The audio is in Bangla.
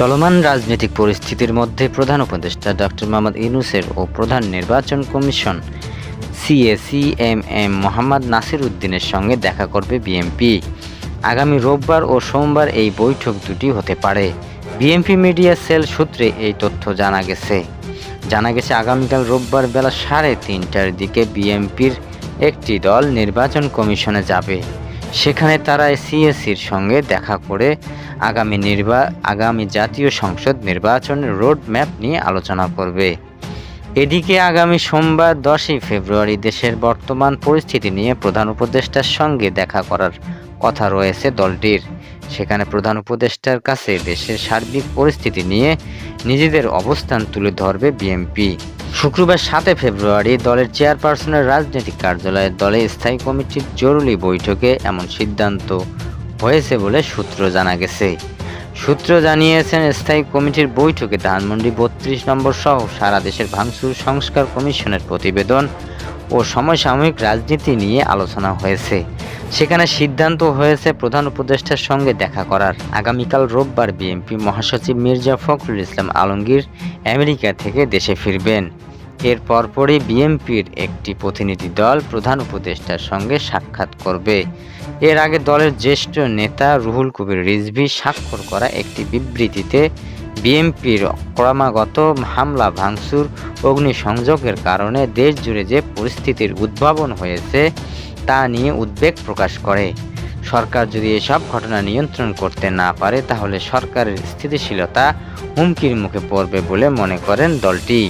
চলমান রাজনৈতিক পরিস্থিতির মধ্যে প্রধান উপদেষ্টা ডক্টর মোহাম্মদ ইউনুসের ও প্রধান নির্বাচন commission CEC M M Mohammad Nasir উদ্দিনের সঙ্গে দেখা করবে বিএমপি আগামী রোববার ও সোমবার এই বৈঠক দুটি হতে পারে। বিএমপি মিডিয়া সেল সূত্রে এই তথ্য জানা গেছে। জানা গেছে, আগামীকাল রোববার বেলা সাড়ে তিনটার দিকে বিএমপির একটি দল নির্বাচন কমিশনে যাবে। সেখানে তারা সিএসির সঙ্গে দেখা করে আগামী নির্বা, আগামী জাতীয় সংসদ নির্বাচনের রোড ম্যাপ নিয়ে আলোচনা করবে। এদিকে আগামী সোমবার দশই ফেব্রুয়ারি দেশের বর্তমান পরিস্থিতি নিয়ে প্রধান উপদেষ্টার সঙ্গে দেখা করার কথা রয়েছে দলটির। সেখানে প্রধান উপদেষ্টার কাছে দেশের সার্বিক পরিস্থিতি নিয়ে নিজেদের অবস্থান তুলে ধরবে বিএমপি শুক্রবার সাতে ফেব্রুয়ারি দলের চেয়ারপারসনের রাজনৈতিক কার্যালয়ে দলের স্থায়ী কমিটির জরুরি বৈঠকে এমন সিদ্ধান্ত হয়েছে বলে সূত্র জানা গেছে। সূত্র জানিয়েছেন, স্থায়ী কমিটির বৈঠকে ধানমন্ডি বত্রিশ নম্বর সহ সারা দেশের ভাঙচুর সংস্কার কমিশনের প্রতিবেদন ও সমসাময়িক রাজনীতি নিয়ে আলোচনা হয়েছে। সেখানে সিদ্ধান্ত হয়েছে প্রধান উপদেষ্টার সঙ্গে দেখা করার। আগামীকাল রোববার বিএনপি মহাসচিব মির্জা ফখরুল ইসলাম আলমগীর আমেরিকা থেকে দেশে ফিরবেন। এর পরপরই বিএনপির একটি প্রতিনিধি দল প্রধান উপদেষ্টার সঙ্গে সাক্ষাৎ করবে। এর আগে দলের জ্যেষ্ঠ নেতা রুহুল কবির রিজভি স্বাক্ষর করা একটি বিবৃতিতে বিএনপির ক্রমাগত হামলা, ভাঙচুর, অগ্নিসংযোগের কারণে দেশ জুড়ে যে পরিস্থিতির উদ্ভাবন হয়েছে তা নিয়ে উদ্বেগ প্রকাশ করে। সরকার যদি এসব ঘটনা নিয়ন্ত্রণ করতে না পারে, তাহলে সরকারের স্থিতিশীলতা হুমকির মুখে পড়বে বলে মনে করেন দলটি।